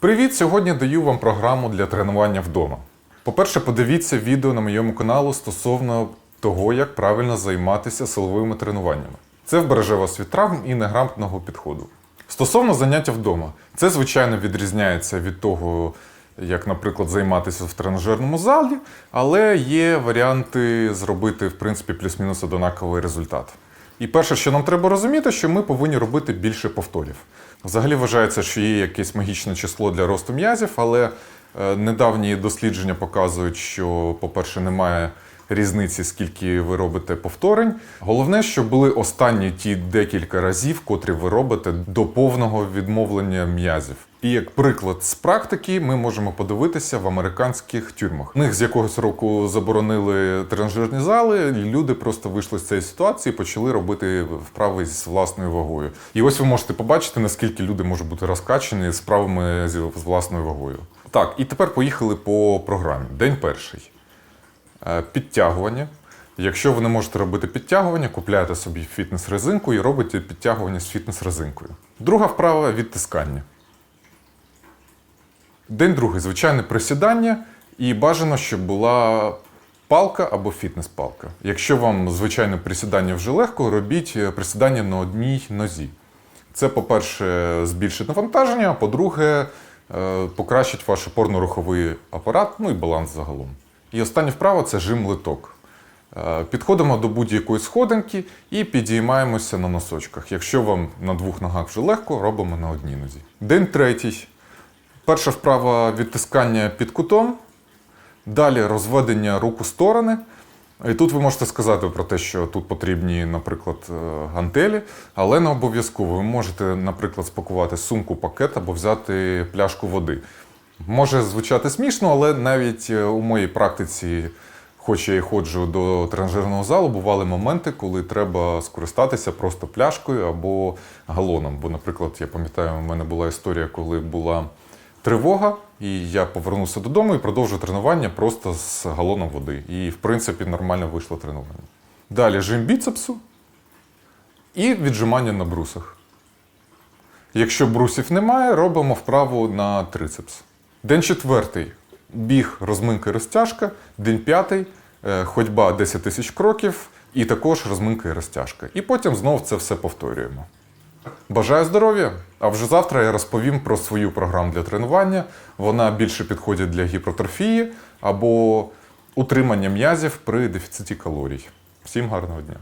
Привіт! Сьогодні даю вам програму для тренування вдома. По-перше, подивіться відео на моєму каналу стосовно того, як правильно займатися силовими тренуваннями. Це вбереже вас від травм і неграмотного підходу. Стосовно заняття вдома, це звичайно відрізняється від того, як, наприклад, займатися в тренажерному залі, але є варіанти зробити, в принципі, плюс-мінус однаковий результат. І перше, що нам треба розуміти, що ми повинні робити більше повторів. Взагалі вважається, що є якесь магічне число для росту м'язів, але е, недавні дослідження показують, що, по-перше, немає різниці, скільки ви робите повторень. Головне, щоб були останні ті декілька разів, котрі ви робите до повного відмовлення м'язів. І як приклад з практики, ми можемо подивитися в американських тюрмах. У них з якогось року заборонили тренажерні зали, і люди просто вийшли з цієї ситуації і почали робити вправи з власною вагою. І ось ви можете побачити, наскільки люди можуть бути вправами з з власною вагою. Так, і тепер поїхали по програмі. День перший. Е, Підтягування. Якщо ви не можете робити підтягування, купляєте собі фітнес-резинку і робите підтягування з фітнес-резинкою. Друга вправа відтискання. День другий звичайне присідання, і бажано, щоб була палка або фітнес-палка. Якщо вам звичайне присідання вже легко, робіть е, присідання на одній нозі. Це, по-перше, збільшить навантаження, а по-друге, е, покращить ваш опорно-руховий апарат, ну і баланс загалом. І остання вправа це жим литок. Е, Підходимо до будь-якої сходинки і підіймаємося на носочках. Якщо вам на двох ногах вже легко, робимо на одній нозі. День третій. Перша вправа відтискання під кутом. Далі розведення рук у сторони. І тут ви можете сказати про те, що тут потрібні, наприклад, е, гантелі, але не обов'язково. Ви можете, наприклад, спакувати сумку, пакет або взяти пляшку води. Може звучати смішно, але навіть е, у моїй практиці, хоч я і ходжу до тренажерного залу, бували моменти, коли треба скористатися просто пляшкою або галоном. Бо, наприклад, я пам'ятаю, у мене була історія, коли була тривога, і я повернувся додому і продовжив тренування просто з галоном води. І, в принципі, нормально вийшло тренування. Далі жим біцепсу і віджимання на брусах. Якщо брусів немає, робимо вправу на трицепс. День четвертий біг, розминка і розтяжка. День п'ятий е, ходьба 10 тисяч кроків і також розминка і розтяжка. І потім знову це все повторюємо. Бажаю здоров'я! А вже завтра я розповім про свою програму для тренування. Вона більше підходить для гіпертрофії або утримання м'язів при дефіциті калорій. Всім гарного дня!